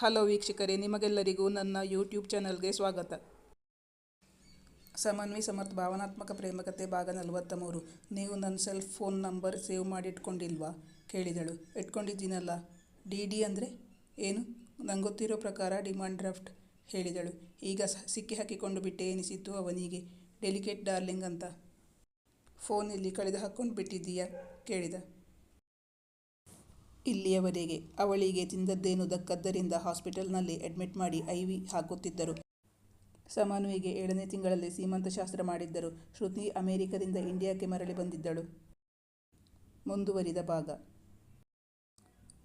Hello ವೀಕ್ಷಕರೇ, ನಿಮಗೆಲ್ಲರಿಗೂ ನನ್ನ ಯೂಟ್ಯೂಬ್ ಚಾನಲ್ಗೆ ಸ್ವಾಗತ. ಸಮನ್ವಿ ಸಮರ್ಥ, ಭಾವನಾತ್ಮಕ, ಪ್ರೇಮಕತೆ, ಭಾಗ ನಲವತ್ತ ಮೂರು ನೀವು ನನ್ನ ಸೆಲ್ ಫೋನ್ ನಂಬರ್ ಸೇವ್ ಮಾಡಿ ಇಟ್ಕೊಂಡಿಲ್ವಾ ಕೇಳಿದಳು. ಇಟ್ಕೊಂಡಿದ್ದೀನಲ್ಲ? ಡಿ ಡಿ ಅಂದರೆ ಏನು? ನಂಗೆ ಗೊತ್ತಿರೋ ಪ್ರಕಾರ ಡಿಮಾಂಡ್ ಡ್ರಾಫ್ಟ್ ಹೇಳಿದಳು. ಈಗ ಸಿಕ್ಕಿ ಹಾಕಿಕೊಂಡು ಬಿಟ್ಟೆ ಎನಿಸಿತ್ತು ಅವನಿಗೆ. ಡೆಲಿಕೇಟ್ ಡಾರ್ಲಿಂಗ್ ಅಂತ. ಫೋನ್ ಇಲ್ಲಿ ಕಳೆದು ಹಾಕ್ಕೊಂಡು ಬಿಟ್ಟಿದ್ದೀಯಾ? ಕೇಳಿದ. ಇಲ್ಲಿಯವರೆಗೆ ಅವಳಿಗೆ ತಿಂದದ್ದೇನು ದಕ್ಕದ್ದರಿಂದ ಹಾಸ್ಪಿಟಲ್ನಲ್ಲಿ ಅಡ್ಮಿಟ್ ಮಾಡಿ ಐ ವಿ ಹಾಕುತ್ತಿದ್ದರು. ಸಮನ್ವಿಗೆ ಏಳನೇ ತಿಂಗಳಲ್ಲಿ ಸೀಮಂತ ಶಾಸ್ತ್ರ ಮಾಡಿದ್ದರು. ಶ್ರುತಿ ಅಮೆರಿಕದಿಂದ ಇಂಡಿಯಾಕ್ಕೆ ಮರಳಿ ಬಂದಿದ್ದಳು. ಮುಂದುವರಿದ ಭಾಗ.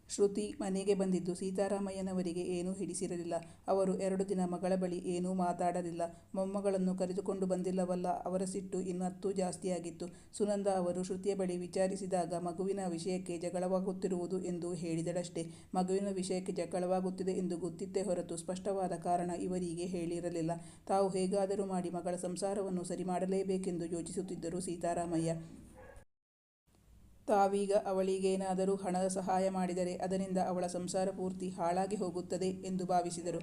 ಶ್ರುತಿ ಮನೆಗೆ ಬಂದಿದ್ದು. ಸೀತಾರಾಮಯ್ಯನವರಿಗೆ ಏನೂ ಹಿಡಿಸಿರಲಿಲ್ಲ. ಅವರು ಎರಡು ದಿನ ಮಗಳ ಬಳಿ ಏನೂ ಮಾತಾಡಲಿಲ್ಲ. ಮೊಮ್ಮಗಳನ್ನು ಕರೆದುಕೊಂಡು ಬಂದಿಲ್ಲವಲ್ಲ, ಅವರ ಸಿಟ್ಟು ಇನ್ನತ್ತೂ ಜಾಸ್ತಿಯಾಗಿತ್ತು. ಸುನಂದ ಅವರು ಶ್ರುತಿಯ ಬಳಿ ವಿಚಾರಿಸಿದಾಗ, ಮಗುವಿನ ವಿಷಯಕ್ಕೆ ಜಗಳವಾಗುತ್ತಿರುವುದು ಎಂದು ಹೇಳಿದಳಷ್ಟೇ. ಮಗುವಿನ ವಿಷಯಕ್ಕೆ ಜಗಳವಾಗುತ್ತಿದೆ ಎಂದು ಗೊತ್ತಿತ್ತೇ ಹೊರತು ಸ್ಪಷ್ಟವಾದ ಕಾರಣ ಇವರಿಗೆ ಹೇಳಿರಲಿಲ್ಲ. ತಾವು ಹೇಗಾದರೂ ಮಾಡಿ ಮಗಳ ಸಂಸಾರವನ್ನು ಸರಿ ಮಾಡಲೇಬೇಕೆಂದು ಯೋಚಿಸುತ್ತಿದ್ದರು ಸೀತಾರಾಮಯ್ಯ. ತಾವೀಗ ಅವಳಿಗೇನಾದರೂ ಹಣದ ಸಹಾಯ ಮಾಡಿದರೆ ಅದರಿಂದ ಅವಳ ಸಂಸಾರ ಪೂರ್ತಿ ಹಾಳಾಗಿ ಹೋಗುತ್ತದೆ ಎಂದು ಭಾವಿಸಿದರು.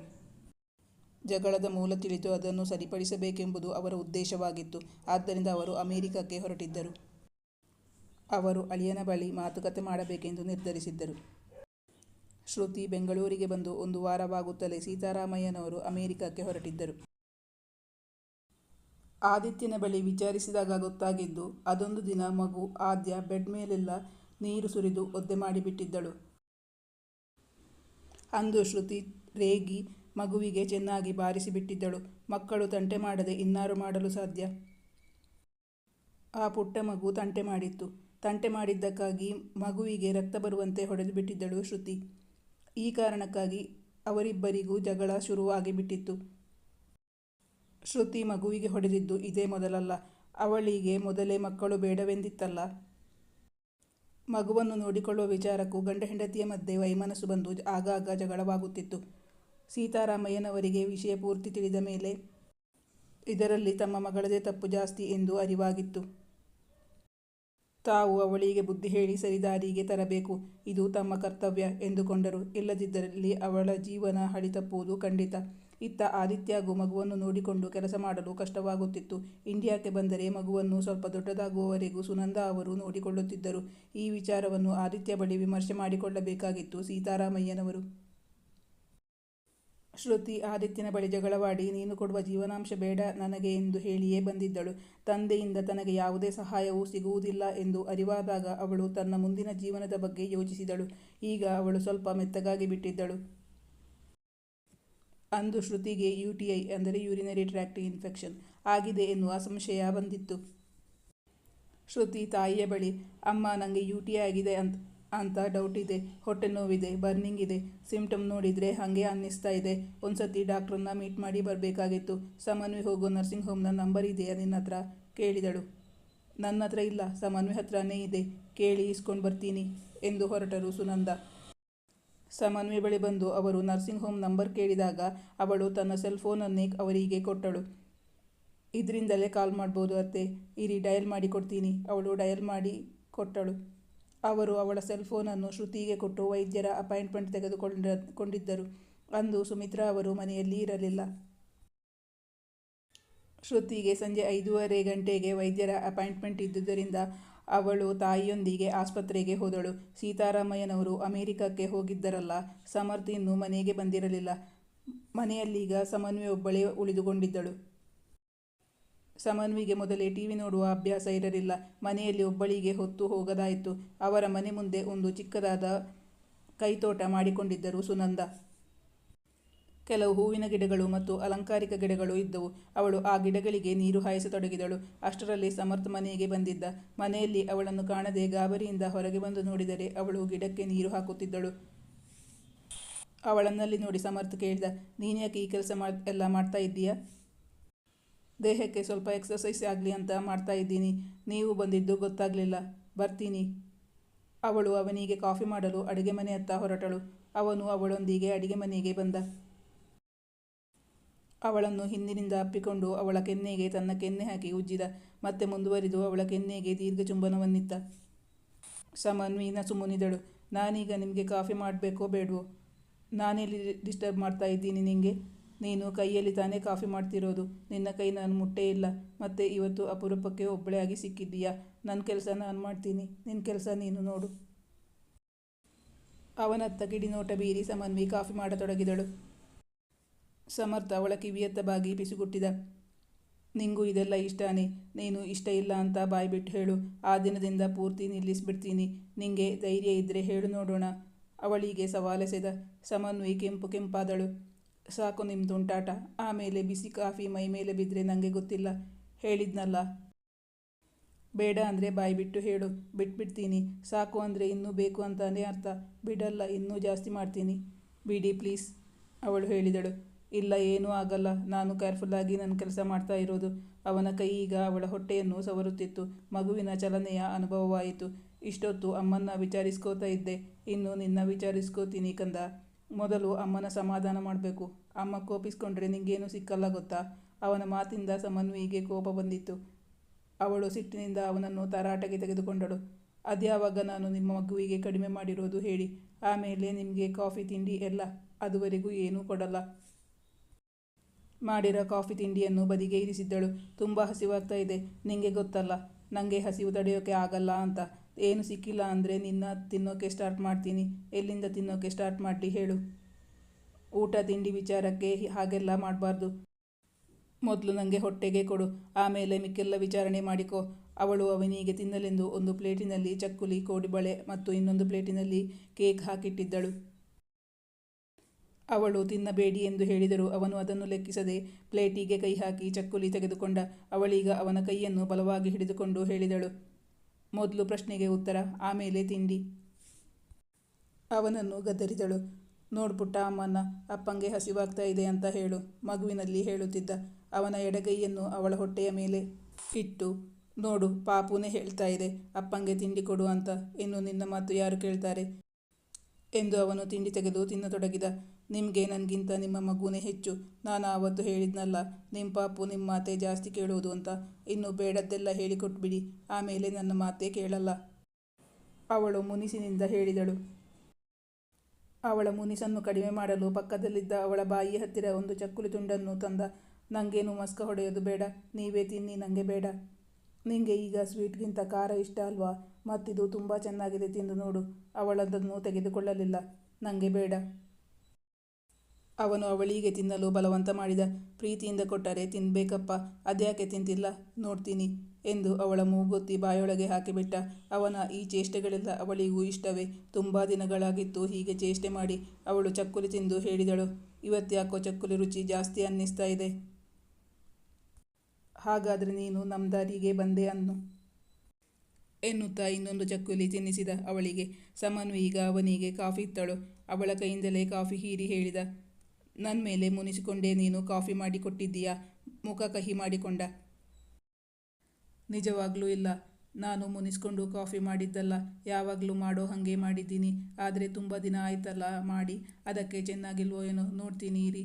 ಜಗಳದ ಮೂಲ ತಿಳಿದು ಅದನ್ನು ಸರಿಪಡಿಸಬೇಕೆಂಬುದು ಅವರ ಉದ್ದೇಶವಾಗಿತ್ತು. ಆದ್ದರಿಂದ ಅವರು ಅಮೆರಿಕಕ್ಕೆ ಹೊರಟಿದ್ದರು. ಅವರು ಅಳಿಯನ ಬಳಿ ಮಾತುಕತೆ ಮಾಡಬೇಕೆಂದು ನಿರ್ಧರಿಸಿದ್ದರು. ಶ್ರುತಿ ಬೆಂಗಳೂರಿಗೆ ಬಂದು ಒಂದು ವಾರವಾಗುತ್ತಲೇ ಸೀತಾರಾಮಯ್ಯನವರು ಅಮೆರಿಕಕ್ಕೆ ಹೊರಟಿದ್ದರು. ಆದಿತ್ಯನ ಬಳಿ ವಿಚಾರಿಸಿದಾಗ ಗೊತ್ತಾಗಿದ್ದು, ಅದೊಂದು ದಿನ ಮಗು ಆದ್ಯ ಬೆಡ್ ಮೇಲೆಲ್ಲ ನೀರು ಸುರಿದು ಒದ್ದೆ ಮಾಡಿಬಿಟ್ಟಿದ್ದಳು. ಅಂದು ಶ್ರುತಿ ರೇಗಿ ಮಗುವಿಗೆ ಚೆನ್ನಾಗಿ ಬಾರಿಸಿಬಿಟ್ಟಿದ್ದಳು. ಮಕ್ಕಳು ತಂಟೆ ಮಾಡದೆ ಇನ್ನಾರು ಮಾಡಲು ಸಾಧ್ಯ? ಆ ಪುಟ್ಟ ಮಗು ತಂಟೆ ಮಾಡಿತ್ತು. ತಂಟೆ ಮಾಡಿದ್ದಕ್ಕಾಗಿ ಮಗುವಿಗೆ ರಕ್ತ ಬರುವಂತೆ ಹೊಡೆದು ಬಿಟ್ಟಿದ್ದಳು ಶ್ರುತಿ. ಈ ಕಾರಣಕ್ಕಾಗಿ ಅವರಿಬ್ಬರಿಗೂ ಜಗಳ ಶುರುವಾಗಿ ಬಿಟ್ಟಿತ್ತು ಶ್ರುತಿ ಮಗುವಿಗೆ ಹೊಡೆದಿದ್ದು ಇದೇ ಮೊದಲಲ್ಲ. ಅವಳಿಗೆ ಮೊದಲೇ ಮಕ್ಕಳು ಬೇಡವೆಂದಿತ್ತಲ್ಲ. ಮಗುವನ್ನು ನೋಡಿಕೊಳ್ಳುವ ವಿಚಾರಕ್ಕೂ ಗಂಡ ಹೆಂಡತಿಯ ಮಧ್ಯೆ ವೈಮನಸ್ಸು ಬಂದು ಆಗಾಗ ಜಗಳವಾಗುತ್ತಿತ್ತು. ಸೀತಾರಾಮಯ್ಯನವರಿಗೆ ವಿಷಯ ಪೂರ್ತಿ ತಿಳಿದ ಮೇಲೆ ಇದರಲ್ಲಿ ತಮ್ಮ ಮಗಳದೇ ತಪ್ಪು ಜಾಸ್ತಿ ಎಂದು ಅರಿವಾಗಿತ್ತು. ತಾವು ಅವಳಿಗೆ ಬುದ್ಧಿ ಹೇಳಿ ಸರಿದಾರಿಗೆ ತರಬೇಕು, ಇದು ತಮ್ಮ ಕರ್ತವ್ಯ ಎಂದುಕೊಂಡರು. ಇಲ್ಲದಿದ್ದಲ್ಲಿ ಅವಳ ಜೀವನ ಹಳಿತಪ್ಪುವುದು ಖಂಡಿತ. ಇತ್ತ ಆದಿತ್ಯಗೂ ಮಗುವನ್ನು ನೋಡಿಕೊಂಡು ಕೆಲಸ ಮಾಡಲು ಕಷ್ಟವಾಗುತ್ತಿತ್ತು. ಇಂಡಿಯಾಕ್ಕೆ ಬಂದರೆ ಮಗುವನ್ನು ಸ್ವಲ್ಪ ದೊಡ್ಡದಾಗುವವರೆಗೂ ಸುನಂದ ಅವರು ನೋಡಿಕೊಳ್ಳುತ್ತಿದ್ದರು. ಈ ವಿಚಾರವನ್ನು ಆದಿತ್ಯ ಬಳಿ ವಿಮರ್ಶೆ ಮಾಡಿಕೊಳ್ಳಬೇಕಾಗಿತ್ತು ಸೀತಾರಾಮಯ್ಯನವರು. ಶ್ರುತಿ ಆದಿತ್ಯನ ಬಳಿ ಜಗಳವಾಡಿ, ನೀನು ಕೊಡುವ ಜೀವನಾಂಶ ಬೇಡ ನನಗೆ ಎಂದು ಹೇಳಿಯೇ ಬಂದಿದ್ದಳು. ತಂದೆಯಿಂದ ತನಗೆ ಯಾವುದೇ ಸಹಾಯವೂ ಸಿಗುವುದಿಲ್ಲ ಎಂದು ಅರಿವಾದಾಗ ಅವಳು ತನ್ನ ಮುಂದಿನ ಜೀವನದ ಬಗ್ಗೆ ಯೋಚಿಸಿದಳು. ಈಗ ಅವಳು ಸ್ವಲ್ಪ ಮೆತ್ತಗಾಗಿ ಬಿಟ್ಟಿದ್ದಳು. ಅಂದು ಶ್ರುತಿಗೆ ಯು ಟಿ ಐ ಅಂದರೆ ಯೂರಿನರಿ ಟ್ರ್ಯಾಕ್ಟ್ ಇನ್ಫೆಕ್ಷನ್ ಆಗಿದೆ ಎನ್ನುವ ಸಂಶಯ ಬಂದಿತ್ತು. ಶ್ರುತಿ ತಾಯಿಯ ಬಳಿ, ಅಮ್ಮ ನನಗೆ ಯು ಟಿ ಆಗಿದೆ ಅಂತ ಅಂತ ಡೌಟ್ ಇದೆ, ಹೊಟ್ಟೆ ನೋವಿದೆ ಬರ್ನಿಂಗ್ ಇದೆ ಸಿಂಪ್ಟಮ್ ನೋಡಿದರೆ ಹಾಗೆ ಅನ್ನಿಸ್ತಾ ಇದೆ. ಒಂದ್ಸತಿ ಡಾಕ್ಟ್ರನ್ನ ಮೀಟ್ ಮಾಡಿ ಬರಬೇಕಾಗಿತ್ತು. ಸಮನ್ವಿ ಹೋಗೋ ನರ್ಸಿಂಗ್ ಹೋಮ್ನ ನಂಬರ್ ಇದೆಯಾ ನಿನ್ನ ಹತ್ರ? ಕೇಳಿದಳು. ನನ್ನ ಹತ್ರ ಇಲ್ಲ ಸಮನ್ವಿ ಹತ್ರನೇ ಇದೆ, ಕೇಳಿ ಇಸ್ಕೊಂಡು ಬರ್ತೀನಿ, ಎಂದು ಹೊರಟರು ಸುನಂದ. ಸಮನ್ವಿ ಬಳಿ ಬಂದು ಅವರು ನರ್ಸಿಂಗ್ ಹೋಮ್ ನಂಬರ್ ಕೇಳಿದಾಗ ಅವಳು ತನ್ನ ಸೆಲ್ ಫೋನನ್ನೇ ಅವರಿಗೆ ಕೊಟ್ಟಳು. ಇದರಿಂದಲೇ ಕಾಲ್ ಮಾಡ್ಬೋದು ಅತ್ತೆ. ಇರಿ ಡಯಲ್ ಮಾಡಿ ಕೊಡ್ತೀನಿ. ಅವಳು ಡಯಲ್ ಮಾಡಿ ಕೊಟ್ಟಳು. ಅವರು ಅವಳ ಸೆಲ್ ಫೋನನ್ನು ಶ್ರುತಿಗೆ ಕೊಟ್ಟು ವೈದ್ಯರ ಅಪಾಯಿಂಟ್ಮೆಂಟ್ ತೆಗೆದುಕೊಂಡ, ಕೊಂಡಿದ್ದರು. ಅಂದು ಸುಮಿತ್ರಾ ಅವರು ಮನೆಯಲ್ಲಿ ಇರಲಿಲ್ಲ. ಶ್ರುತಿಗೆ ಸಂಜೆ ಐದೂವರೆ ಗಂಟೆಗೆ ವೈದ್ಯರ ಅಪಾಯಿಂಟ್ಮೆಂಟ್ ಇದ್ದುದರಿಂದ ಅವಳು ತಾಯಿಯೊಂದಿಗೆ ಆಸ್ಪತ್ರೆಗೆ ಹೋದಳು. ಸೀತಾರಾಮಯ್ಯನವರು ಅಮೆರಿಕಕ್ಕೆ ಹೋಗಿದ್ದರಲ್ಲ, ಸಮರ್ಥ್ ಇನ್ನೂ ಮನೆಗೆ ಬಂದಿರಲಿಲ್ಲ. ಮನೆಯಲ್ಲೀಗ ಸಮನ್ವಿ ಒಬ್ಬಳೇ ಉಳಿದುಕೊಂಡಿದ್ದಳು. ಸಮನ್ವಿಗೆ ಮೊದಲೇ ಟಿವಿ ನೋಡುವ ಅಭ್ಯಾಸ ಇರಲಿಲ್ಲ. ಮನೆಯಲ್ಲಿ ಒಬ್ಬಳಿಗೆ ಹೊತ್ತು ಹೋಗದಾಯಿತು. ಅವರ ಮನೆ ಮುಂದೆ ಒಂದು ಚಿಕ್ಕದಾದ ಕೈತೋಟ ಮಾಡಿಕೊಂಡಿದ್ದರು ಸುನಂದ. ಕೆಲವು ಹೂವಿನ ಗಿಡಗಳು ಮತ್ತು ಅಲಂಕಾರಿಕ ಗಿಡಗಳು ಇದ್ದವು. ಅವಳು ಆ ಗಿಡಗಳಿಗೆ ನೀರು ಹಾಯಿಸತೊಡಗಿದಳು ಅಷ್ಟರಲ್ಲಿ ಸಮರ್ಥ ಮನೆಗೆ ಬಂದಿದ್ದ. ಮನೆಯಲ್ಲಿ ಅವಳನ್ನು ಕಾಣದೆ ಗಾಬರಿಯಿಂದ ಹೊರಗೆ ಬಂದು ನೋಡಿದರೆ ಅವಳು ಗಿಡಕ್ಕೆ ನೀರು ಹಾಕುತ್ತಿದ್ದಳು. ಅವಳನ್ನಲ್ಲಿ ನೋಡಿ ಸಮರ್ಥ ಕೇಳಿದ ನೀನ್ಯಾಕೆ ಈ ಕೆಲಸ ಮಾಡ್, ಎಲ್ಲ ಮಾಡ್ತಾ ಇದ್ದೀಯಾ? ದೇಹಕ್ಕೆ ಸ್ವಲ್ಪ ಎಕ್ಸಸೈಸ್ ಆಗಲಿ ಅಂತ ಮಾಡ್ತಾ ಇದ್ದೀನಿ. ನೀವು ಬಂದಿದ್ದು ಗೊತ್ತಾಗಲಿಲ್ಲ. ಬರ್ತೀನಿ. ಅವಳು ಅವನಿಗೆ ಕಾಫಿ ಮಾಡಲು ಅಡುಗೆ ಮನೆ ಹತ್ತ ಹೊರಟಳು. ಅವನು ಅವಳೊಂದಿಗೆ ಅಡುಗೆ ಮನೆಗೆ ಬಂದ. ಅವಳನ್ನು ಹಿಂದಿನಿಂದ ಅಪ್ಪಿಕೊಂಡು ಅವಳ ಕೆನ್ನೆಗೆ ತನ್ನ ಕೆನ್ನೆ ಹಾಕಿ ಉಜ್ಜಿದ, ಮತ್ತೆ ಮುಂದುವರಿದು ಅವಳ ಕೆನ್ನೆಗೆ ದೀರ್ಘ ಚುಂಬನವನ್ನಿತ್ತ ಸಮನ್ವೀನ ಸುಮ್ಮನಿದಳು, ನಾನೀಗ ನಿಮಗೆ ಕಾಫಿ ಮಾಡಬೇಕೋ ಬೇಡವೋ? ನಾನೆಲ್ಲಿ ಡಿಸ್ಟರ್ಬ್ ಮಾಡ್ತಾ ಇದ್ದೀನಿ ನಿನಗೆ ನೀನು ಕೈಯಲ್ಲಿ ತಾನೇ ಕಾಫಿ ಮಾಡ್ತಿರೋದು, ನಿನ್ನ ಕೈ ನಾನು ಮುಟ್ಟೇ ಇಲ್ಲ, ಮತ್ತೆ ಇವತ್ತು ಅಪರೂಪಕ್ಕೆ ಒಬ್ಬಳೇ ಆಗಿ ಸಿಕ್ಕಿದ್ದೀಯಾ? ನನ್ನ ಕೆಲಸ ನಾನು ಮಾಡ್ತೀನಿ ನಿನ್ನ ಕೆಲಸ ನೀನು ನೋಡು. ಅವನತ್ತ ಗಿಡಿನೋಟ ಬೀರಿ ಸಮನ್ವಿ ಕಾಫಿ ಮಾಡತೊಡಗಿದಳು. ಸಮರ್ಥ ಅವಳ ಕಿವಿಯತ್ತ ಬಾಗಿ ಪಿಸುಗುಟ್ಟಿದ ನಿಂಗೂ ಇದೆಲ್ಲ ಇಷ್ಟನೇ? ನೀನು ಇಷ್ಟ ಇಲ್ಲ ಅಂತ ಬಾಯ್ಬಿಟ್ಟು ಹೇಳು. ಆ ದಿನದಿಂದ ಪೂರ್ತಿ ನಿಲ್ಲಿಸಿಬಿಡ್ತೀನಿ. ನಿಂಗೆ ಧೈರ್ಯ ಇದ್ದರೆ ಹೇಳು ನೋಡೋಣ. ಅವಳಿಗೆ ಸವಾಲೆಸೆದ ಸಮನ್ವಿ ಕೆಂಪು ಕೆಂಪಾದಳು. ಸಾಕು ನಿಮ್ಮ ತುಂಟಾಟ ಆಮೇಲೆ ಬಿಸಿ ಕಾಫಿ ಮೈ ಮೇಲೆ ಬಿದ್ದರೆ ನನಗೆ ಗೊತ್ತಿಲ್ಲ. ಹೇಳಿದ್ನಲ್ಲ. ಬೇಡ ಅಂದರೆ ಬಾಯಿ ಬಿಟ್ಟು ಹೇಳು. ಬಿಟ್ಬಿಡ್ತೀನಿ. ಸಾಕು ಅಂದರೆ ಇನ್ನೂ ಬೇಕು ಅಂತಾನೆ ಅರ್ಥ. ಬಿಡಲ್ಲ, ಇನ್ನೂ ಜಾಸ್ತಿ ಮಾಡ್ತೀನಿ. ಬಿಡಿ ಪ್ಲೀಸ್, ಅವಳು ಹೇಳಿದಳು. ಇಲ್ಲ, ಏನೂ ಆಗಲ್ಲ. ನಾನು ಕೇರ್ಫುಲ್ಲಾಗಿ ನನ್ನ ಕೆಲಸ ಮಾಡ್ತಾ ಇರೋದು. ಅವನ ಕೈ ಈಗ ಅವಳ ಹೊಟ್ಟೆಯನ್ನು ಸವರುತ್ತಿತ್ತು. ಮಗುವಿನ ಚಲನೆಯ ಅನುಭವವಾಯಿತು. ಇಷ್ಟೊತ್ತು ಅಮ್ಮನ್ನ ವಿಚಾರಿಸ್ಕೋತಾ ಇದ್ದೆ. ಇನ್ನು ನಿನ್ನ ವಿಚಾರಿಸ್ಕೋತೀನಿ ಕಂದ. ಮೊದಲು ಅಮ್ಮನ ಸಮಾಧಾನ ಮಾಡಬೇಕು. ಅಮ್ಮ ಕೋಪಿಸ್ಕೊಂಡ್ರೆ ನಿಂಗೇನು ಸಿಕ್ಕಲ್ಲ ಗೊತ್ತಾ? ಅವನ ಮಾತಿಂದ ಸಮನ್ವಿಗೆ ಕೋಪ ಬಂದಿತ್ತು. ಅವಳು ಸಿಟ್ಟಿನಿಂದ ಅವನನ್ನು ತರಾಟೆಗೆ ತೆಗೆದುಕೊಂಡಳು. ಅದ್ಯಾವಾಗ ನಾನು ನಿಮ್ಮ ಮಗುವಿಗೆ ಕಡಿಮೆ ಮಾಡಿರೋದು ಹೇಳಿ. ಆಮೇಲೆ ನಿಮಗೆ ಕಾಫಿ, ತಿಂಡಿ ಎಲ್ಲ ಅದುವರೆಗೂ ಏನೂ ಕೊಡಲ್ಲ. ಮಾಡಿರೋ ಕಾಫಿ ತಿಂಡಿಯನ್ನು ಬದಿಗೆ ಇರಿಸಿದ್ದಳು. ತುಂಬ ಹಸಿವಾಗ್ತಾ ಇದೆ. ನಿಂಗೆ ಗೊತ್ತಲ್ಲ ನನಗೆ ಹಸಿವು ತಡೆಯೋಕೆ ಆಗಲ್ಲ ಅಂತ. ಏನು ಸಿಕ್ಕಿಲ್ಲ ಅಂದರೆ ನಿನ್ನ ತಿನ್ನೋಕೆ ಸ್ಟಾರ್ಟ್ ಮಾಡ್ತೀನಿ. ಎಲ್ಲಿಂದ ತಿನ್ನೋಕೆ ಸ್ಟಾರ್ಟ್ ಮಾಡಿ ಹೇಳು. ಊಟ ತಿಂಡಿ ವಿಚಾರಕ್ಕೆ ಹಾಗೆಲ್ಲ ಮಾಡಬಾರ್ದು. ಮೊದಲು ನನಗೆ ಹೊಟ್ಟೆಗೆ ಕೊಡು. ಆಮೇಲೆ ಮಿಕ್ಕೆಲ್ಲ ವಿಚಾರಣೆ ಮಾಡಿಕೊ. ಅವಳು ಅವನಿಗೆ ತಿನ್ನಲೆಂದು ಒಂದು ಪ್ಲೇಟಿನಲ್ಲಿ ಚಕ್ಕುಲಿ, ಕೋಡಿಬಳೆ ಮತ್ತು ಇನ್ನೊಂದು ಪ್ಲೇಟಿನಲ್ಲಿ ಕೇಕ್ ಹಾಕಿಟ್ಟಿದ್ದಳು. ಅವಳು ತಿನ್ನಬೇಡಿ ಎಂದು ಹೇಳಿದರು ಅವನು ಅದನ್ನು ಲೆಕ್ಕಿಸದೆ ಪ್ಲೇಟಿಗೆ ಕೈ ಹಾಕಿ ಚಕ್ಕುಲಿ ತೆಗೆದುಕೊಂಡ. ಅವಳೀಗ ಅವನ ಕೈಯನ್ನು ಬಲವಾಗಿ ಹಿಡಿದುಕೊಂಡು ಹೇಳಿದಳು, ಮೊದಲು ಪ್ರಶ್ನೆಗೆ ಉತ್ತರ, ಆಮೇಲೆ ತಿಂಡಿ ಅವನನ್ನು ಗದರಿದಳು ನೋಡ್ಬಿಟ್ಟ ಅಮ್ಮನ ಅಪ್ಪಂಗೆ ಹಸಿವಾಗ್ತಾ ಇದೆ ಅಂತ ಹೇಳು, ಮಗುವಿನಲ್ಲಿ ಹೇಳುತ್ತಿದ್ದ ಅವನ ಎಡಗೈಯನ್ನು ಅವಳ ಹೊಟ್ಟೆಯ ಮೇಲೆ ಇಟ್ಟು, ನೋಡು, ಪಾಪುನೇ ಹೇಳ್ತಾ ಇದೆ, ಅಪ್ಪಂಗೆ ತಿಂಡಿ ಕೊಡು ಅಂತ, ಇನ್ನು ನಿನ್ನ ಮಾತು ಯಾರು ಕೇಳ್ತಾರೆ ಎಂದು ಅವನು ತಿಂಡಿ ತೆಗೆದು ತಿನ್ನತೊಡಗಿದ. ನಿಮಗೆ ನನಗಿಂತ ನಿಮ್ಮ ಮಗುನೇ ಹೆಚ್ಚು. ನಾನು ಆವತ್ತು ಹೇಳಿದ್ನಲ್ಲ ನಿಮ್ಮ ಪಾಪು ನಿಮ್ಮ ಮಾತೆ ಜಾಸ್ತಿ ಕೇಳುವುದು ಅಂತ. ಇನ್ನು ಬೇಡದ್ದೆಲ್ಲ ಹೇಳಿಕೊಟ್ಬಿಡಿ. ಆಮೇಲೆ ನನ್ನ ಮಾತೇ ಕೇಳಲ್ಲ. ಅವಳು ಮುನಿಸಿನಿಂದ ಹೇಳಿದಳು. ಅವಳ ಮುನಿಸನ್ನು ಕಡಿಮೆ ಮಾಡಲು ಪಕ್ಕದಲ್ಲಿದ್ದ ಅವಳ ಬಾಯಿ ಹತ್ತಿರ ಒಂದು ಚಕ್ಕುಲಿ ತುಂಡನ್ನು ತಂದ. ನನಗೇನು ಮಸ್ಕ ಹೊಡೆಯೋದು ಬೇಡ. ನೀವೇ ತಿನ್ನಿ ನನಗೆ ಬೇಡ. ನಿಂಗೆ ಈಗ ಸ್ವೀಟ್ಗಿಂತ ಖಾರ ಇಷ್ಟ ಅಲ್ವಾ? ಮತ್ತಿದು ತುಂಬ ಚೆನ್ನಾಗಿದೆ ತಿಂದು ನೋಡು. ಅವಳದನ್ನು ತೆಗೆದುಕೊಳ್ಳಲಿಲ್ಲ. ನನಗೆ ಬೇಡ. ಅವನು ಅವಳಿಗೆ ತಿನ್ನಲು ಬಲವಂತ ಮಾಡಿದ, ಪ್ರೀತಿಯಿಂದ ಕೊಟ್ಟರೆ ತಿನ್ಬೇಕಪ್ಪ ಅದ್ಯಾಕೆ ತಿಂತಿಲ್ಲ, ನೋಡ್ತೀನಿ ಎಂದು ಅವಳ ಮೂಗೊತ್ತಿ ಬಾಯೊಳಗೆ ಹಾಕಿಬಿಟ್ಟ. ಅವನ ಈ ಚೇಷ್ಟೆಗಳೆಲ್ಲ ಅವಳಿಗೂ ಇಷ್ಟವೇ. ತುಂಬ ದಿನಗಳಾಗಿತ್ತು ಹೀಗೆ ಚೇಷ್ಟೆ ಮಾಡಿ ಅವಳು ಚಕ್ಕುಲಿ ತಿಂದು ಹೇಳಿದಳು ಇವತ್ತ್ಯಾಕೋ ಚಕ್ಕುಲಿ ರುಚಿ ಜಾಸ್ತಿ ಅನ್ನಿಸ್ತಾ ಇದೆ. ಹಾಗಾದರೆ ನೀನು ನಮ್ಮ ದಾರಿಗೆ ಬಂದೆ ಅನ್ನು. ಎನ್ನುತ್ತಾ ಇನ್ನೊಂದು ಚಕ್ಕುಲಿ ತಿನ್ನಿಸಿದ ಅವಳಿಗೆ. ಸಮನು ಈಗ ಅವನಿಗೆ ಕಾಫಿ ಇತ್ತಳು. ಅವಳ ಕೈಯಿಂದಲೇ ಕಾಫಿ ಹೀರಿ ಹೇಳಿದ ನನ್ನ ಮೇಲೆ ಮುನಿಸಿಕೊಂಡೇ, ನೀನು ಕಾಫಿ ಮಾಡಿ ಕೊಟ್ಟಿದ್ದೀಯಾ? ಮುಖ ಕಹಿ ಮಾಡಿಕೊಂಡ. ನಿಜವಾಗ್ಲೂ ಇಲ್ಲ. ನಾನು ಮುನಿಸ್ಕೊಂಡು ಕಾಫಿ ಮಾಡಿದ್ದಲ್ಲ. ಯಾವಾಗಲೂ ಮಾಡೋ ಹಾಗೆ ಮಾಡಿದ್ದೀನಿ. ಆದರೆ ತುಂಬ ದಿನ ಆಯ್ತಲ್ಲ ಮಾಡಿ. ಅದಕ್ಕೆ ಚೆನ್ನಾಗಿಲ್ವೋ ಏನೋ ನೋಡ್ತೀನಿ, ಇರಿ.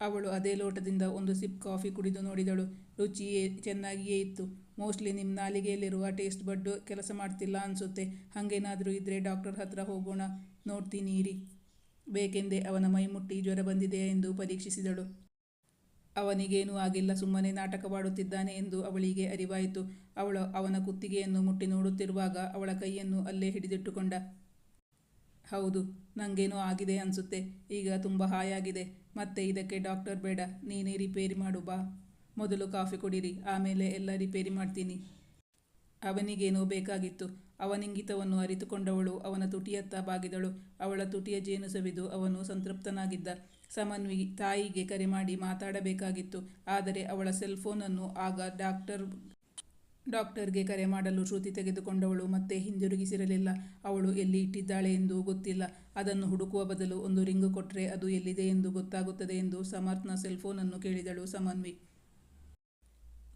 ಅವಳು ಅದೇ ಲೋಟದಿಂದ ಒಂದು ಸಿಪ್ ಕಾಫಿ ಕುಡಿದು ನೋಡಿದಳು. ರುಚಿಯೇ ಚೆನ್ನಾಗಿಯೇ ಇತ್ತು. ಮೋಸ್ಟ್ಲಿ ನಿಮ್ಮ ನಾಲಿಗೆಯಲ್ಲಿರುವ ಟೇಸ್ಟ್ ಬಡ್ಡು ಕೆಲಸ ಮಾಡ್ತಿಲ್ಲ ಅನಿಸುತ್ತೆ. ಹಾಗೇನಾದರೂ ಇದ್ದರೆ ಡಾಕ್ಟರ್ ಹತ್ರ ಹೋಗೋಣ. ನೋಡ್ತೀನಿ, ಇರಿ. ಬೇಕೆಂದೇ ಅವನ ಮೈಮುಟ್ಟಿ ಜ್ವರ ಬಂದಿದೆ ಎಂದು ಪರೀಕ್ಷಿಸಿದಳು. ಅವನಿಗೇನೂ ಆಗಿಲ್ಲ, ಸುಮ್ಮನೆ ನಾಟಕವಾಡುತ್ತಿದ್ದಾನೆ ಎಂದು ಅವಳಿಗೆ ಅರಿವಾಯಿತು. ಅವಳು ಅವನ ಕುತ್ತಿಗೆಯನ್ನು ಮುಟ್ಟಿ ನೋಡುತ್ತಿರುವಾಗ ಅವಳ ಕೈಯನ್ನು ಅಲ್ಲೇ ಹಿಡಿದಿಟ್ಟುಕೊಂಡ. ಹೌದು ನನಗೇನೋ ಆಗಿದೆ ಅನಿಸುತ್ತೆ. ಈಗ ತುಂಬ ಹಾಯಾಗಿದೆ. ಮತ್ತೆ ಇದಕ್ಕೆ ಡಾಕ್ಟರ್ ಬೇಡ, ನೀನೇ ರಿಪೇರಿ ಮಾಡು, ಬಾ. ಮೊದಲು ಕಾಫಿ ಕುಡಿರಿ, ಆಮೇಲೆ ಎಲ್ಲ ರಿಪೇರಿ ಮಾಡ್ತೀನಿ. ಅವನಿಗೇನೋ ಬೇಕಾಗಿತ್ತು. ಅವನಿಂಗಿತವನ್ನು ಅರಿತುಕೊಂಡವಳು, ಅವನ ತುಟಿಯತ್ತ ಬಾಗಿದಳು. ಅವಳ ತುಟಿಯ ಜೇನು ಸವಿದು ಅವನು ಸಂತೃಪ್ತನಾಗಿದ್ದ. ಸಮನ್ವಿ ತಾಯಿಗೆ ಕರೆ ಮಾಡಿ ಮಾತಾಡಬೇಕಾಗಿತ್ತು. ಆದರೆ ಅವಳ ಸೆಲ್ ಫೋನನ್ನು ಆಗ ಡಾಕ್ಟರ್ ಡಾಕ್ಟರ್ಗೆ ಕರೆ ಮಾಡಲು ಶ್ರುತಿ ತೆಗೆದುಕೊಂಡವಳು ಮತ್ತೆ ಹಿಂದಿರುಗಿಸಿರಲಿಲ್ಲ. ಅವಳು ಎಲ್ಲಿ ಇಟ್ಟಿದ್ದಾಳೆ ಎಂದು ಗೊತ್ತಿಲ್ಲ. ಅದನ್ನು ಹುಡುಕುವ ಬದಲು ಒಂದು ರಿಂಗ್ ಕೊಟ್ಟರೆ ಅದು ಎಲ್ಲಿದೆ ಎಂದು ಗೊತ್ತಾಗುತ್ತದೆ ಎಂದು ಸಮರ್ಥ್ನ ಸೆಲ್ಫೋನನ್ನು ಕೇಳಿದಳು ಸಮನ್ವಿ.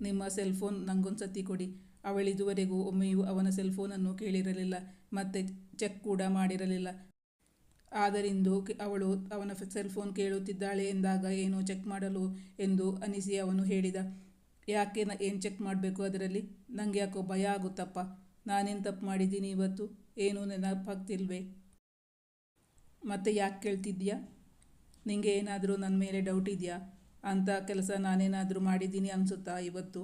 ನಿಮ್ಮ ಸೆಲ್ಫೋನ್ ನಂಗೊಂದ್ಸತಿ ಕೊಡಿ. ಅವಳಿದುವರೆಗೂ ಒಮ್ಮೆಯೂ ಅವನ ಸೆಲ್ಫೋನನ್ನು ಕೇಳಿರಲಿಲ್ಲ, ಮತ್ತೆ ಚೆಕ್ ಕೂಡ ಮಾಡಿರಲಿಲ್ಲ. ಆದರಿಂದು ಅವಳು ಅವನ ಸೆಲ್ಫೋನ್ ಕೇಳುತ್ತಿದ್ದಾಳೆ ಎಂದಾಗ ಏನೋ ಚೆಕ್ ಮಾಡಲು ಎಂದು ಅನಿಸಿ ಅವನು ಹೇಳಿದ, ಯಾಕೆ ನ, ಏನು ಚೆಕ್ ಮಾಡಬೇಕು ಅದರಲ್ಲಿ? ನನಗೆ ಯಾಕೋ ಭಯ ಆಗುತ್ತಪ್ಪ. ನಾನೇನು ತಪ್ಪು ಮಾಡಿದ್ದೀನಿ ಇವತ್ತು? ಏನೂ ನೆನಪಾಗ್ತಿಲ್ವೇ? ಮತ್ತೆ ಯಾಕೆ ಕೇಳ್ತಿದ್ಯಾ ನಿಂಗೆ ಏನಾದರೂ ನನ್ನ ಮೇಲೆ ಡೌಟ್ ಇದೆಯಾ? ಅಂಥ ಕೆಲಸ ನಾನೇನಾದರೂ ಮಾಡಿದ್ದೀನಿ ಅನಿಸುತ್ತಾ ಇವತ್ತು?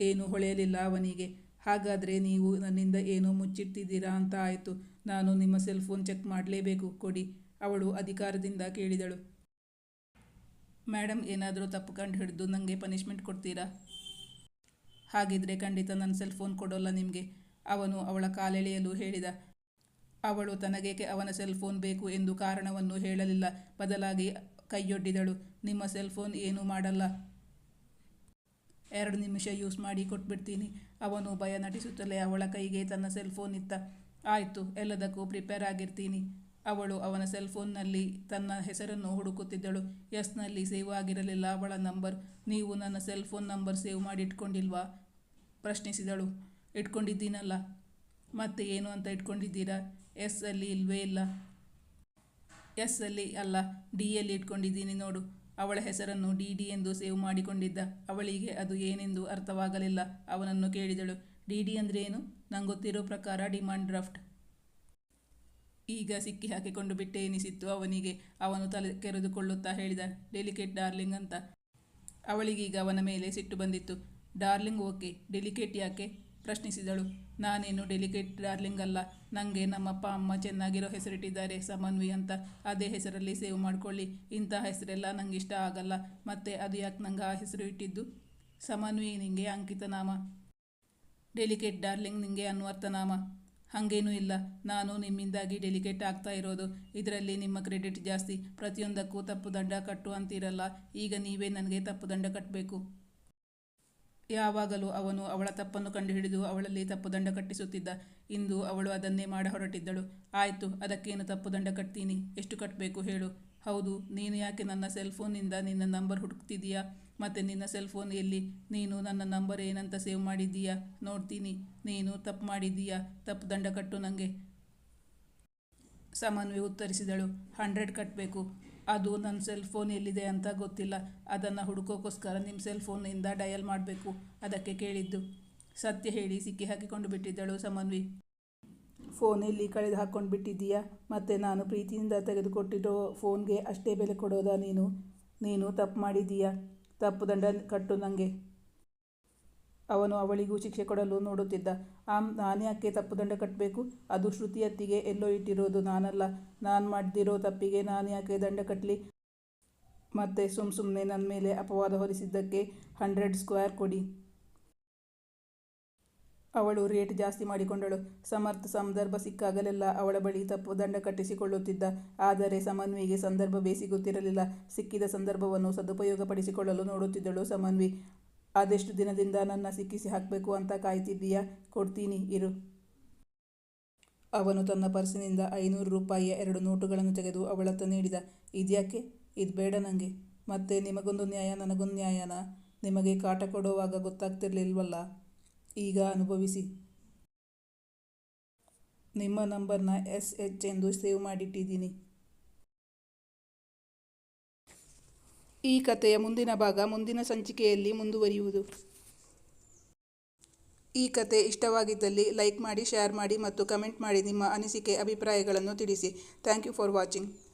ಏನು ಹೊಳೆಯಲಿಲ್ಲ ಅವನಿಗೆ. ಹಾಗಾದರೆ ನೀವು ನನ್ನಿಂದ ಏನೋ ಮುಚ್ಚಿಟ್ಟಿದ್ದೀರಾ ಅಂತ ಆಯಿತು. ನಾನು ನಿಮ್ಮ ಸೆಲ್ ಫೋನ್ ಚೆಕ್ ಮಾಡಲೇಬೇಕು, ಕೊಡಿ, ಅವಳು ಅಧಿಕಾರದಿಂದ ಕೇಳಿದಳು. ಮೇಡಮ್ ಏನಾದರೂ ತಪ್ಪು ಕಂಡು ಹಿಡಿದು ನನಗೆ ಪನಿಷ್ಮೆಂಟ್ ಕೊಡ್ತೀರಾ? ಹಾಗಿದ್ರೆ ಖಂಡಿತ ನನ್ನ ಸೆಲ್ ಫೋನ್ ಕೊಡೋಲ್ಲ ನಿಮಗೆ, ಅವನು ಅವಳ ಕಾಲೆಳೆಯಲು ಹೇಳಿದ. ಅವಳು ತನಗೇಕೆ ಅವನ ಸೆಲ್ ಫೋನ್ ಬೇಕು ಎಂದು ಕಾರಣವನ್ನು ಹೇಳಲಿಲ್ಲ. ಬದಲಾಗಿ ಕೈಯೊಡ್ಡಿದಳು. ನಿಮ್ಮ ಸೆಲ್ ಫೋನ್ ಏನೂ ಮಾಡಲ್ಲ. ಎರಡು ನಿಮಿಷ ಯೂಸ್ ಮಾಡಿ ಕೊಟ್ಬಿಡ್ತೀನಿ. ಅವನು ಭಯ ನಟಿಸುತ್ತಲೇ ಅವಳ ಕೈಗೆ ತನ್ನ ಸೆಲ್ ಫೋನ್ ಇತ್ತ. ಆಯಿತು, ಎಲ್ಲದಕ್ಕೂ ಪ್ರಿಪೇರ್ ಆಗಿರ್ತೀನಿ. ಅವಳು ಅವನ ಸೆಲ್ ಫೋನ್ನಲ್ಲಿ ತನ್ನ ಹೆಸರನ್ನು ಹುಡುಕುತ್ತಿದ್ದಳು. ಎಸ್ನಲ್ಲಿ ಸೇವ್ ಆಗಿರಲಿಲ್ಲ ಅವಳ ನಂಬರ್ ನೀವು ನನ್ನ ಸೆಲ್ ಫೋನ್ ನಂಬರ್ ಸೇವ್ ಮಾಡಿ ಇಟ್ಕೊಂಡಿಲ್ವಾ ಪ್ರಶ್ನಿಸಿದಳು. ಇಟ್ಕೊಂಡಿದ್ದೀನಲ್ಲ. ಮತ್ತೆ ಏನು ಅಂತ ಇಟ್ಕೊಂಡಿದ್ದೀರಾ? ಎಸ್ ಅಲ್ಲಿ ಇಲ್ವೇ ಇಲ್ಲ. ಎಸ್ ಅಲ್ಲಿ ಅಲ್ಲ ಡಿ ಎಲ್ಲಿ ಇಟ್ಕೊಂಡಿದ್ದೀನಿ ನೋಡು. ಅವಳ ಹೆಸರನ್ನು ಡಿ ಡಿ ಎಂದು ಸೇವ್ ಮಾಡಿಕೊಂಡಿದ್ದ. ಅವಳಿಗೆ ಅದು ಏನೆಂದು ಅರ್ಥವಾಗಲಿಲ್ಲ. ಅವನನ್ನು ಕೇಳಿದಳು. ಡಿ ಡಿ ಅಂದ್ರೇನು? ನಂಗೆ ಗೊತ್ತಿರೋ ಪ್ರಕಾರ ಡಿಮಾಂಡ್ ಡ್ರಾಫ್ಟ್. ಈಗ ಸಿಕ್ಕಿ ಹಾಕಿಕೊಂಡು ಬಿಟ್ಟೆ ಎನಿಸಿತ್ತು ಅವನಿಗೆ. ಅವನು ತಲೆ ಕೆರೆದುಕೊಳ್ಳುತ್ತಾ ಹೇಳಿದ, ಡೆಲಿಕೇಟ್ ಡಾರ್ಲಿಂಗ್ ಅಂತ. ಅವಳಿಗೀಗ ಅವನ ಮೇಲೆ ಸಿಟ್ಟು ಬಂದಿತ್ತು. Darling, okay. ಡೆಲಿಕೇಟ್ ಯಾಕೆ? ಪ್ರಶ್ನಿಸಿದಳು. ನಾನೇನು ಡೆಲಿಕೇಟ್ ಡಾರ್ಲಿಂಗ್ ಅಲ್ಲ. ನನಗೆ ನಮ್ಮಪ್ಪ, ಅಮ್ಮ ಚೆನ್ನಾಗಿರೋ ಹೆಸರಿಟ್ಟಿದ್ದಾರೆ ಸಮನ್ವಿ ಅಂತ. ಅದೇ ಹೆಸರಲ್ಲಿ ಸೇವ್ ಮಾಡ್ಕೊಳ್ಳಿ. ಇಂಥ ಹೆಸರೆಲ್ಲ ನಂಗೆ ಇಷ್ಟ ಆಗಲ್ಲ. ಮತ್ತೆ ಅದು ಯಾಕೆ ನಂಗೆ ಆ ಹೆಸರು ಇಟ್ಟಿದ್ದು? ಸಮನ್ವಿ ನಿಂಗೆ ಅಂಕಿತ ನಾಮ. ಡೆಲಿಕೇಟ್ ಡಾರ್ಲಿಂಗ್ ನಿಂಗೆ ಅನ್ವರ್ಥನಾಮ ಹಾಗೇನೂ ಇಲ್ಲ. ನಾನು ನಿಮ್ಮಿಂದಾಗಿ ಡೆಲಿಕೇಟ್ ಆಗ್ತಾ ಇರೋದು. ಇದರಲ್ಲಿ ನಿಮ್ಮ ಕ್ರೆಡಿಟ್ ಜಾಸ್ತಿ. ಪ್ರತಿಯೊಂದಕ್ಕೂ ತಪ್ಪು ದಂಡ ಕಟ್ಟು ಅಂತಿರಲ್ಲ. ಈಗ ನೀವೇ ನನಗೆ ತಪ್ಪು ದಂಡ ಕಟ್ಟಬೇಕು ಯಾವಾಗಲೂ ಅವನು ಅವಳ ತಪ್ಪನ್ನು ಕಂಡುಹಿಡಿದು ಅವಳಲ್ಲಿ ತಪ್ಪು ದಂಡ ಕಟ್ಟಿಸುತ್ತಿದ್ದ. ಇಂದು ಅವಳು ಅದನ್ನೇ ಮಾಡ ಹೊರಟಿದ್ದಳು ಆಯಿತು, ಅದಕ್ಕೇನು ತಪ್ಪು ದಂಡ ಕಟ್ತೀನಿ? ಎಷ್ಟು ಕಟ್ಟಬೇಕು ಹೇಳು. ಹೌದು, ನೀನು ಯಾಕೆ ನನ್ನ ಸೆಲ್ ಫೋನಿಂದ ನಿನ್ನ ನಂಬರ್ ಹುಡುಕ್ತಿದ್ದೀಯಾ? ಮತ್ತು ನಿನ್ನ ಸೆಲ್ ಫೋನ್ ಎಲ್ಲಿ? ನೀನು ನನ್ನ ನಂಬರ್ ಏನಂತ ಸೇವ್ ಮಾಡಿದ್ದೀಯಾ? ನೋಡ್ತೀನಿ. ನೀನು ತಪ್ಪು ಮಾಡಿದ್ದೀಯಾ? ತಪ್ಪು ದಂಡ ಕಟ್ಟು ನನಗೆ ಸಮನ್ವಿ ಉತ್ತರಿಸಿದಳು. ಹಂಡ್ರೆಡ್ ಕಟ್ಟಬೇಕು ಅದು ನನ್ನ ಸೆಲ್ ಫೋನ್ ಎಲ್ಲಿದೆ ಅಂತ ಗೊತ್ತಿಲ್ಲ. ಅದನ್ನು ಹುಡುಕೋಕ್ಕೋಸ್ಕರ ನಿಮ್ಮ ಸೆಲ್ ಫೋನಿಂದ ಡಯಲ್ ಮಾಡಬೇಕು. ಅದಕ್ಕೆ ಕೇಳಿದ್ದು. ಸತ್ಯ ಹೇಳಿ, ಸಿಕ್ಕಿ ಹಾಕಿಕೊಂಡು ಬಿಟ್ಟಿದ್ದಳು ಸಮನ್ವಿ. ಫೋನ್ ಫೋನಲ್ಲಿ ಕಳೆದು ಹಾಕ್ಕೊಂಡು ಬಿಟ್ಟಿದ್ದೀಯಾ? ಮತ್ತು ನಾನು ಪ್ರೀತಿಯಿಂದ ತೆಗೆದುಕೊಟ್ಟಿರೋ ಫೋನ್ಗೆ ಅಷ್ಟೇ ಬೆಲೆ ಕೊಡೋದಾ ನೀನು? ನೀನು ತಪ್ಪು ಮಾಡಿದ್ದೀಯಾ? ತಪ್ಪು ದಂಡ ಕಟ್ಟು ನನಗೆ ಅವನು ಅವಳಿಗೂ ಶಿಕ್ಷೆ ಕೊಡಲು ನೋಡುತ್ತಿದ್ದ. ಆಮ್, ನಾನು ಯಾಕೆ ತಪ್ಪು ದಂಡ ಕಟ್ಟಬೇಕು ಅದು ಶ್ರುತಿ ಅತ್ತಿಗೆ ಎಲ್ಲೋ ಇಟ್ಟಿರೋದು ನಾನಲ್ಲ. ನಾನು ಮಾಡ್ದಿರೋ ತಪ್ಪಿಗೆ ನಾನು ಯಾಕೆ ದಂಡ ಕಟ್ಟಲಿ ಮತ್ತೆ ಸುಮ್ ಸುಮ್ಮನೆ ನನ್ನ ಮೇಲೆ ಅಪವಾದ ಹೊರಿಸಿದ್ದಕ್ಕೆ ಹಂಡ್ರೆಡ್ ಸ್ಕ್ವೇರ್ ಕೊಡಿ. ಅವಳು ರೇಟ್ ಜಾಸ್ತಿ ಮಾಡಿಕೊಂಡಳು. ಸಮರ್ಥ ಸಂದರ್ಭ ಸಿಕ್ಕಾಗಲೆಲ್ಲ ಅವಳ ಬಳಿ ತಪ್ಪು ದಂಡ ಕಟ್ಟಿಸಿಕೊಳ್ಳುತ್ತಿದ್ದ. ಆದರೆ ಸಮನ್ವಿಗೆ ಸಂದರ್ಭ ಬೇಸಿಗುತ್ತಿರಲಿಲ್ಲ ಸಿಕ್ಕಿದ ಸಂದರ್ಭವನ್ನು ಸದುಪಯೋಗಪಡಿಸಿಕೊಳ್ಳಲು ನೋಡುತ್ತಿದ್ದಳು ಸಮನ್ವಿ. ಅದೆಷ್ಟು ದಿನದಿಂದ ನನ್ನ ಸಿಕ್ಕಿಸಿ ಹಾಕಬೇಕು ಅಂತ ಕಾಯ್ತಿದ್ದೀಯಾ? ಕೊಡ್ತೀನಿ, ಇರು. ಅವನು ತನ್ನ ಪರ್ಸಿನಿಂದ ಐನೂರು ರೂಪಾಯಿಯ ಎರಡು ನೋಟುಗಳನ್ನು ತೆಗೆದು ಅವಳತ್ತ ನೀಡಿದ. ಇದ್ಯಾಕೆ? ಇದು ಬೇಡ ನನಗೆ ಮತ್ತೆ ನಿಮಗೊಂದು ನ್ಯಾಯ, ನನಗೊಂದು ನ್ಯಾಯನ? ನಿಮಗೆ ಕಾಟ ಕೊಡುವಾಗ ಗೊತ್ತಾಗ್ತಿರ್ಲಿಲ್ವಲ್ಲ? ಈಗ ಅನುಭವಿಸಿ. ನಿಮ್ಮ ನಂಬರ್ನ ಎಸ್ ಎಚ್ ಎಂದು ಸೇವ್ ಮಾಡಿಟ್ಟಿದ್ದೀನಿ. ಈ ಕಥೆಯ ಮುಂದಿನ ಭಾಗ ಮುಂದಿನ ಸಂಚಿಕೆಯಲ್ಲಿ ಮುಂದುವರಿಯುವುದು. ಈ ಕತೆ ಇಷ್ಟವಾಗಿದ್ದಲ್ಲಿ ಲೈಕ್ ಮಾಡಿ, ಶೇರ್ ಮಾಡಿ ಮತ್ತು ಕಮೆಂಟ್ ಮಾಡಿ ನಿಮ್ಮ ಅನಿಸಿಕೆ, ಅಭಿಪ್ರಾಯಗಳನ್ನು ತಿಳಿಸಿ. Thank you for watching.